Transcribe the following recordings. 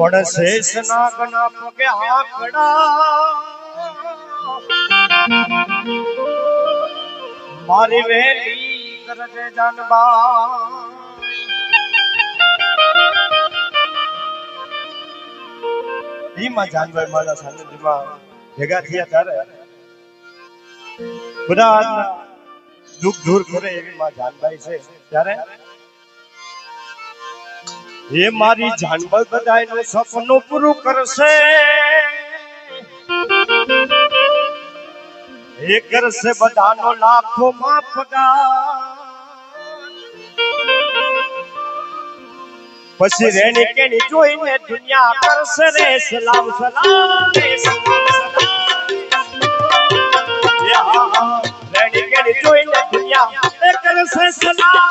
પણ શેષ નાગના પગે આંકડા મારી વેલી કરજે જાનબા ઈમાં જાનભાઈ મારા સાનિધ્યમાં ભેગા થયા ત્યારે બધા દુઃખ દૂર કરે એવી માં જાનભાઈ છે ત્યારે એ મારી જાનભાઈ બધાયનું સપનું પૂરું કરશે. એ કરશે બધાનો લાખો માફ પછી રેણી કેણી જોઈને દુનિયા કરશે રે, સલામ સલામ, રે, સલામ સલામ. રેણી કેણી જોઈને દુનિયા કરશે સલામ.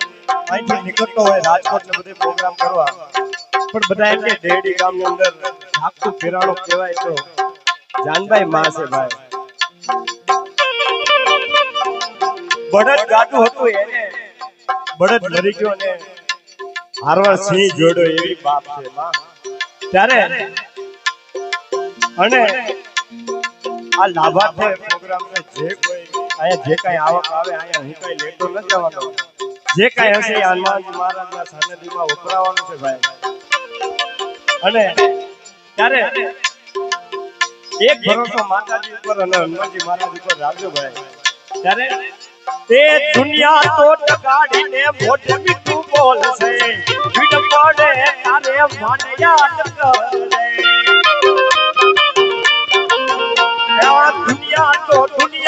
અહીંથી નીકળતો હોય, રાજકોટ ને બધે પ્રોગ્રામ કરવા. પણ બધા એમ કે ડેડી ગામની અંદર ઝાકતું ફેરાણો કહેવાય તો જાનભાઈ માં છે ભાઈ. બળદ ગાડું હતું એને. બળદ મરી ગયો ને. હારવાર સિંહ જોડો એવી બાપ છે ત્યારે અને આ લાભાર્થે પ્રોગ્રામ ને જે કોઈ અહીંયા જે કાંઈ આવક આવે અહીંયા હું કાંઈ લેતો ન જવાનો જે કાંઈ હશે એ હનુમાનજી મહારાજના સાનિધ્યમાં વપરાવાનું છે ભાઈ. અને ત્યારે એક ભરોસો માતાજી ઉપર અને હનુમાનજી મહારાજ ઉપર રાખજો ભાઈ. ત્યારે તે દુનિયા તો ટકાડીને મોઢે મીઠું બોલશે. પીડ પડે તારે મન યાદ કરે તો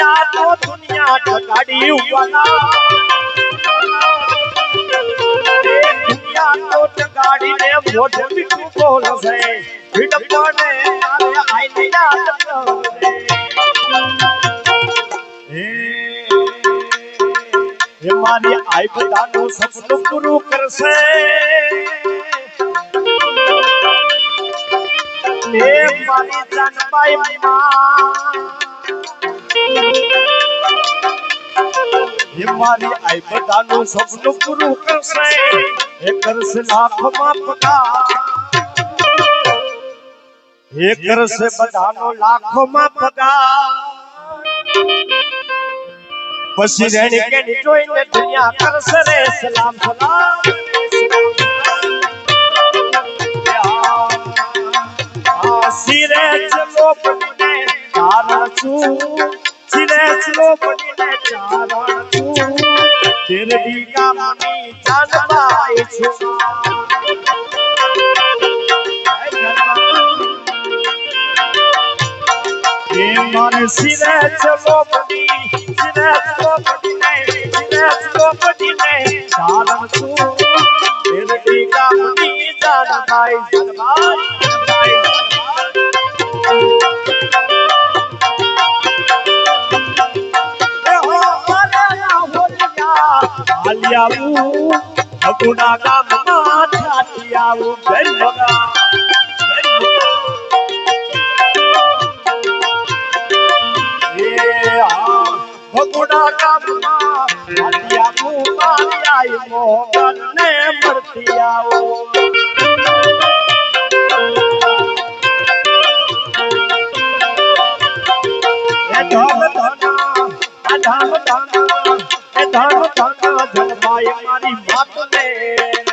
દુનિયા તો દુનિયા ઉવાલા દુનિયા તો પડે તારે આઈને હે મારી આઈ બધાનું સપનું પૂરું કરશે. હે મારી હે આઈ બધાનું સપનું પૂરું કરશે. એ કરશે લાખોમાં પગાર. એ કરશે બધાનો લાખોમાં પગાર. પછી રેણી કેણી જોઈને દુનિયા કરશે રે સલામ સલામ. સિરે ચલો પડીને તારા છું. સિરે ચલો પડીને ચારણ છું તેરડી ગામની જાનબાઈ છું. એ મારે સિરે ચલો પડી સિરે ચલો પડીને સિરે ચલો પડીને ચારણ છું. તેરડી ગામની જાનબાઈ જાનબાઈ અગુના ગામમાં છાતી આવું ગરબા ભગુડા ગામમાં છાતી આવું મારી આઈ મોગલ ને મરતી આવું એ ધામ ધાના. ધામ ધામ ધાના જનમાય મારી માતને. એ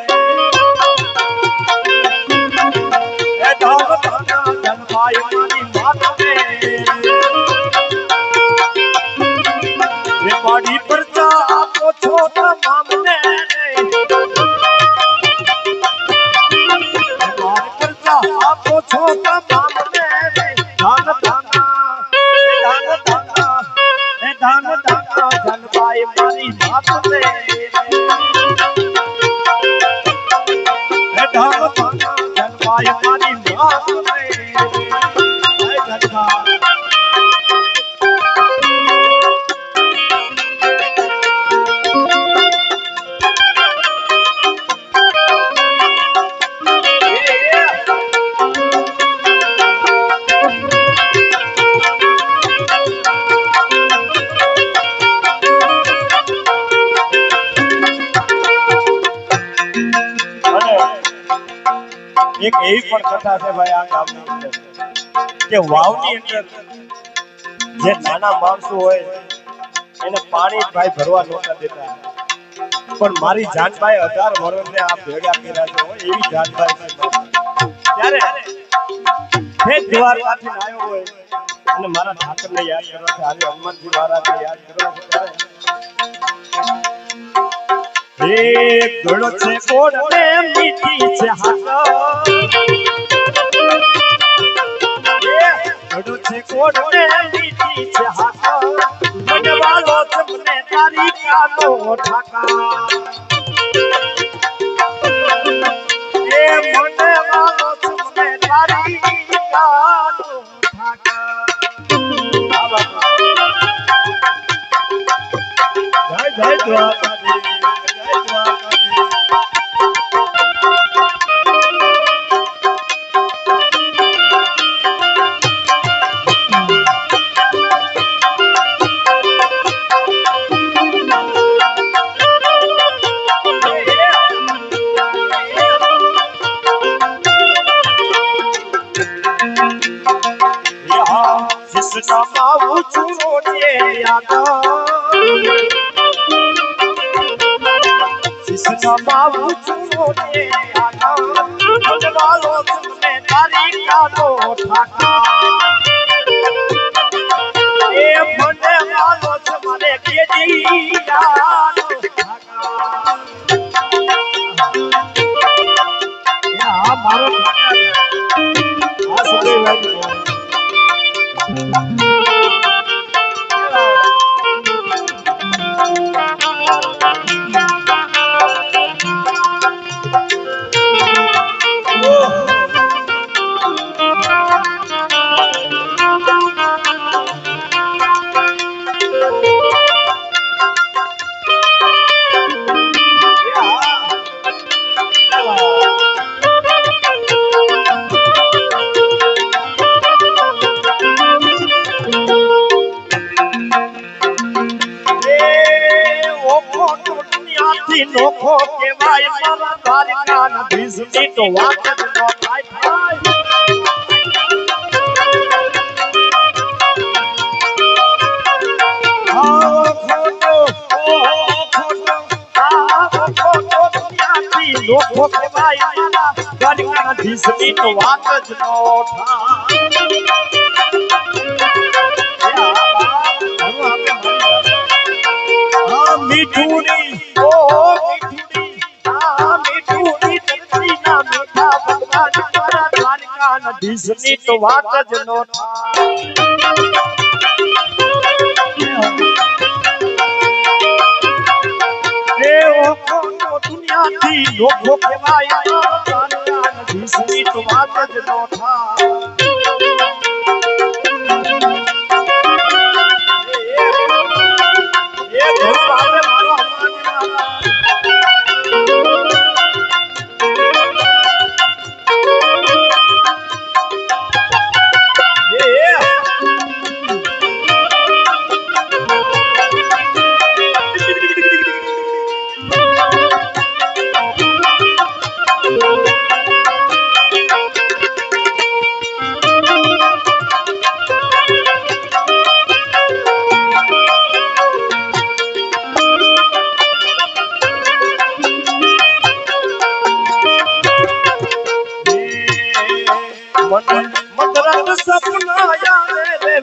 કથા કે વાવની અંદર જે નાના માણસો હોય, એને પાણી ભાઈ ભરવા નહોતા દેતા. પણ મારી જાનભાઈ અઢાર વર્ષને આ ભેગા કર્યા છે એવી જાનભાઈ. ત્યારે ફેર દ્વારકાથી આવ્યો હોય, અને મારા ઠાકરને યાદ કરવા છે, આજે હનુમાનજી યાદ કરવા છે ગળો છે કોડ ને મીઠી છે હાથ મનવાલો તમને તારી કાનો ઠાકા સિસનામાં ઉછુરો ને યાદા મનવાલો તમને તારી કાનો નોખો કેવાય મારા દ્વારકાના ધીસની તો વાત જ ન થાય આ ઓ દુનિયાથી લોભો કહેવાય મારા દ્વારકાના ધીસની તો વાત જ નો થાય.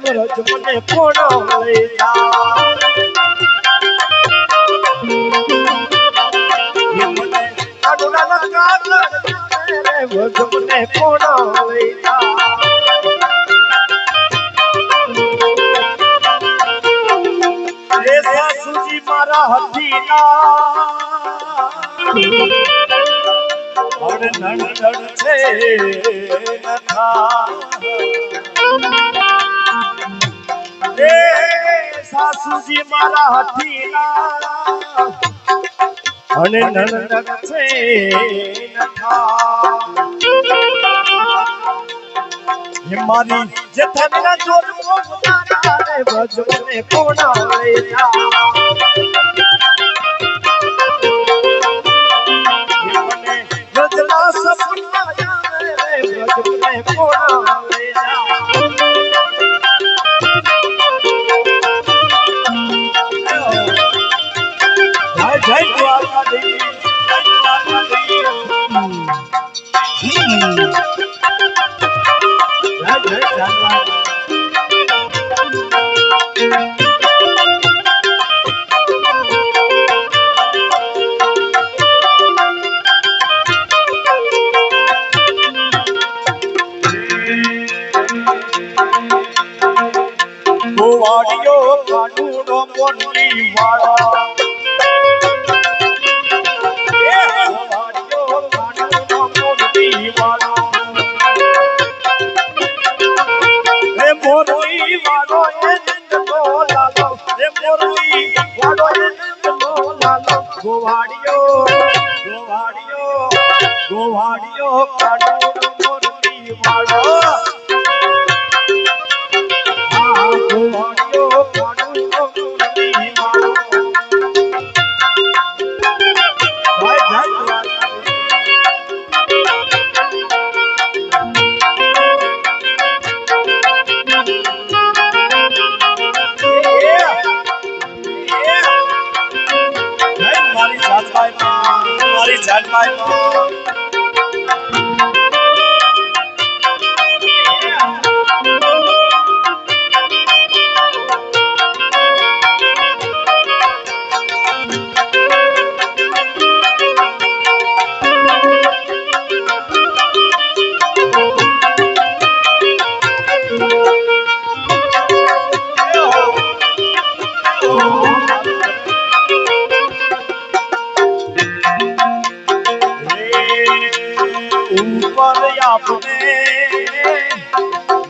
વ્રજ મને કોણ લઈ વ્રજ મને કોણ લઈ મારા નણદણ છે નથા. એ સાસુજી મારા હથીના અને નંદ છે એ મારી જથના જોડું મોગના રે, ભજને કોણા વાળો. ગોવાળિયો કાનુડો મોટી વાળો. એ મોરલી વાળો એ નંદનો લાલો. એ મોરલી વાળો એ નંદનો લાલો. ગોવાળિયો ગોવાળિયો ગોવાળિયો કાનુડો મોરલી વાળો. મારી જાનભાઈ માં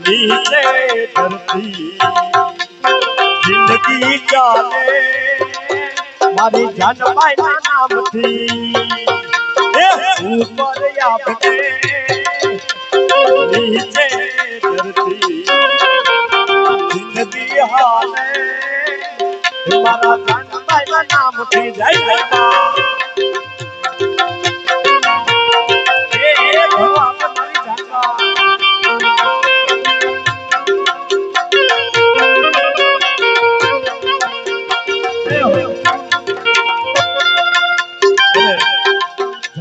નીચે ધરતી જિંદગી ચાલે મારી જાનબાઈના નામથી એ ઉપર આપને નીચે ધરતી જિંદગી હાલે મારા જાનબાઈના નામથી જય જય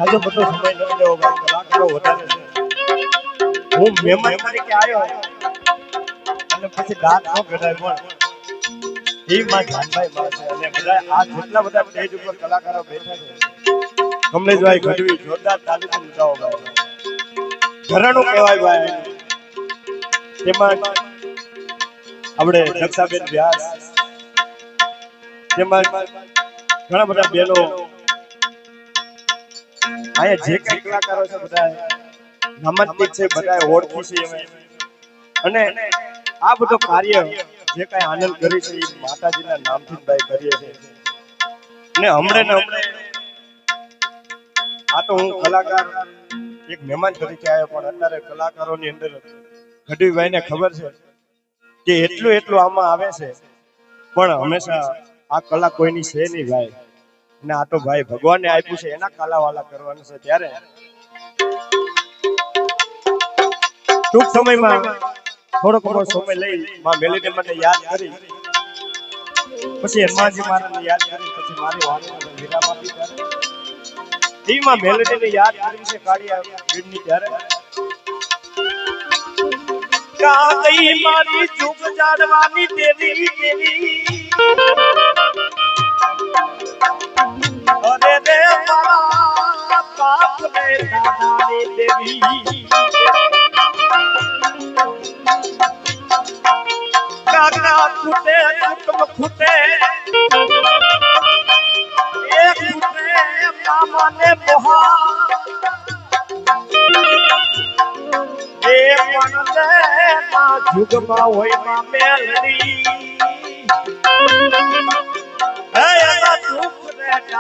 જાજો બધો સમય ન લેવો ભાઈ કલાકારો વધારે છે. હું મહેમાન તરીકે આવ્યો અને પછી દાંત ન કઢાય પણ. છે. અને બધા આ જેટલા બધા સ્ટેજ ઉપર કલાકારો બેઠા છે. કમલેશભાઈ ગઢવી, જોરદાર તાલીમ મુદ્દાઓ ભાઈ. કહેવાય ભાઈ. તેમાં આપણે દક્ષાબેન વ્યાસ. તેમાં ઘણા બધા બહેનો અહીંયા જે કઈ કલાકારો છે બધા નામાંકિત છે બધા ઓળખી છે અમે અને આ બધો કાર્ય જે કઈ આનંદ કરી છે એ માતાજીના નામથી ભાઈ કરીએ છે અને હમણે ને હમણે આ તો હું કલાકાર એક મહેમાન તરીકે આવ્યો પણ અત્યારે કલાકારોની અંદર ગઢવીભાઈને ખબર છે કે એટલું એટલું આમાં આવે છે. પણ હંમેશા આ કલા કોઈની છે નહીં ભાઈ. ને આ તો ભાઈ ભગવાને આપ્યું છે, એના કાલાવાલા કરવાનું છે ત્યારે. ટૂંક સમયમાં થોડો થોડો સમય લઈ માં મેલીને મને યાદ કરી. પછી હનુમાનજી મહારાજને યાદ કરી, પછી મારી વાણીને વિરામ આપી ત્યારે. મેલેડીને યાદ કરી છે કાળી વીરની ત્યારે. કા મારી ચૂપ જાડવાની દેવી દેવી અરે રે મારા પાપ ને દાદાની દેવી કાગડા ખૂટે કુટુંબ ખૂટે એ ખૂટે મામાને મોહા એ પણ લે ના જુગમાં હોયમાં મેલડી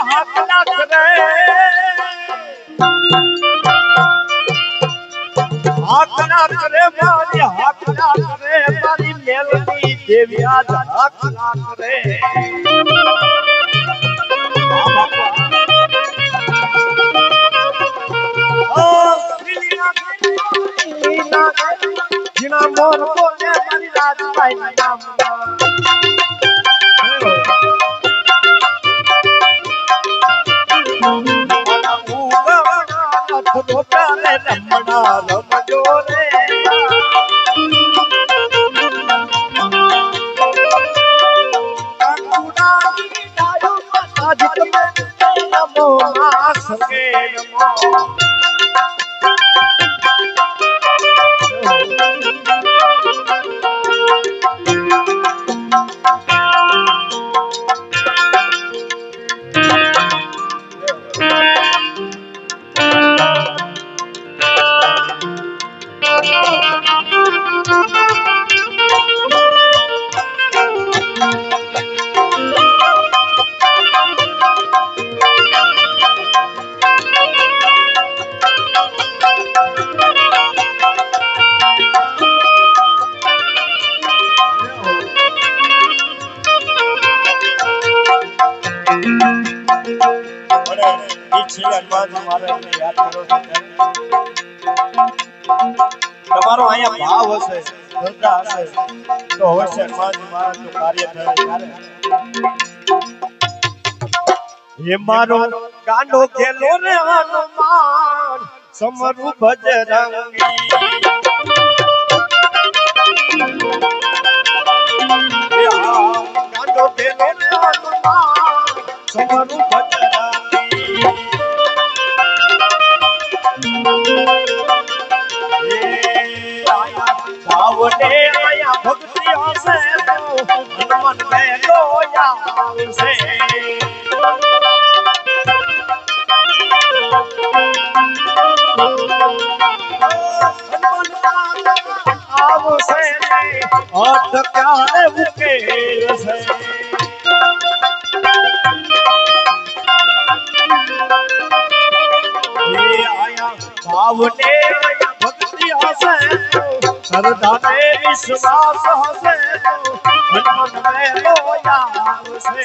ਹੱਥ ਲੱਖ ਦੇ ਹੱਥ ਲੱਖ ਦੇ ਮਾਰੀ ਹੱਥ ਲੱਖ ਦੇ ਮਾਰੀ ਮਿਲਦੀ ਦੇਵਿਆ ਦਾ ਹੱਥ ਲੱਖ ਦੇ ਜਿਨਾ ਮੋਰ ਕੋਲੇ ਮਰੀ ਰਾਜ ਪਾਈ ਨਾਮ ਦਾ آ نَم કરો તમારો અહીંયા ભાવ હશે શ્રદ્ધા હશે તો અવશ્ય હનુમાનજી મહારાજનું કાર્ય થાય ત્યારે હે મારો ગાંડો ખેલો રે હનુમાન સમરુ ભજરંગી ગાંડો ખેલો રે હનુમાન. બજરંગી ભાવને આયા ભક્તિ હશે તો મેલો આવશે. આવશે ક્યારે ઉકેલશે? ભાવને ભક્તિ હશે. શ્રદ્ધાને વિશ્વાસ હશે. હનુમાન મેલો આવશે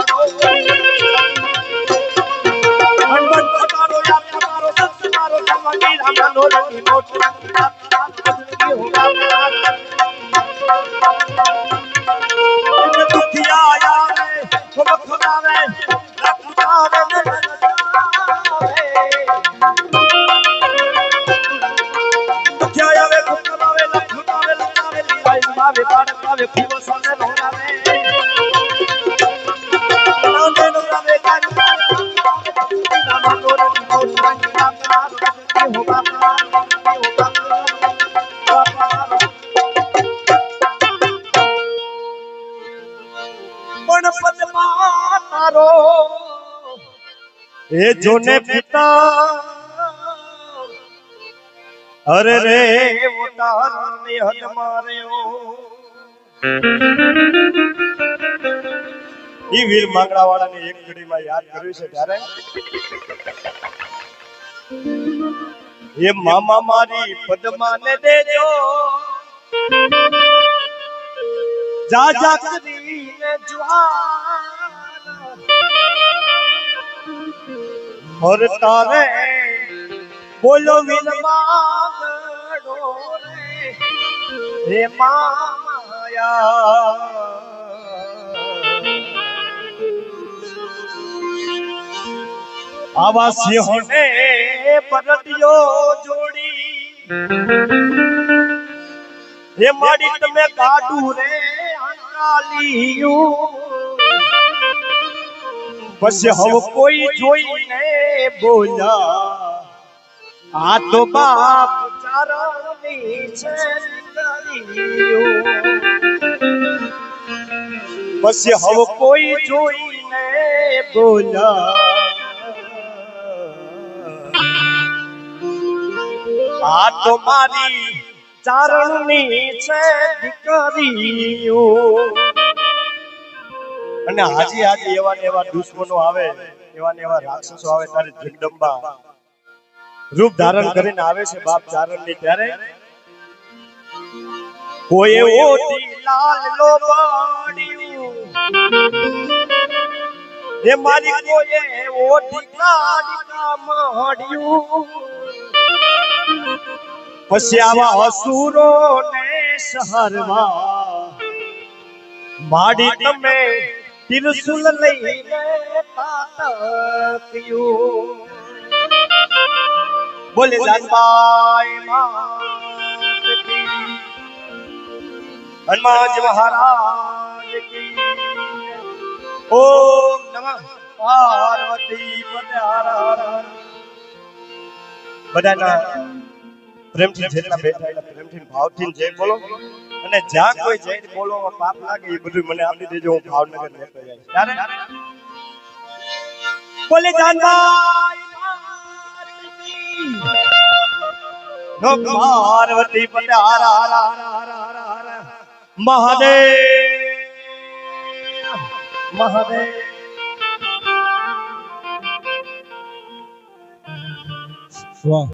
એ જોને પિતા, અરે રે ઉતારને હદ માર્યો. ઈ વીર માંગડા વાળાને એક ઘડીમાં યાદ કર્યું છે ત્યારે? એ મામા મારી પદ્માને દેજો. જા જા, કરીને જ્વાલા ઓર તારે બોલો વિલમાગડો રે. માયા. આવા સિંહોને પરડિયો જોડી. હે માડી તમે કાઢું રે અંકાલિયું પછી હવ કોઈ જોઈને બોલા આ તો બાપ ચારણની છે પછી હવ કોઈ જોઈને બોલા આ તો મારી ચારણની છે દીકરીઓ અને હાજી હાજી એવા ને એવા દુશ્મનો આવે, એવા ને એવા રાક્ષસો આવે ત્યારે જગદંબા રૂપ ધારણ કરીને આવે છે બાપ ચારણની ત્યારે. કોઈ ઓટી લાલ એ મારી કોઈએ ઓટી કાઢી પછી આવા અસુરો ને શહરમાં માડી તમે તિરસુલ લઈને તાતક્યું બોલે જાનબાઈ માત કી હનુમાનજી મહારાજ કી ઓમ નમઃ પાર્વતી હર. બધાના પ્રેમથી જેટલા બેઠા એટલા પ્રેમથી ભાવથી જય બોલો. અને જ્યાં કોઈ જય બોલવામાં પાપ લાગે એ બધું મને આપી દેજો હું ભાવનગર લેતો જાય ત્યારે બોલે જાનભાઈ પાર્વતી હર મહાદેવ મહાદેવ. વાહ.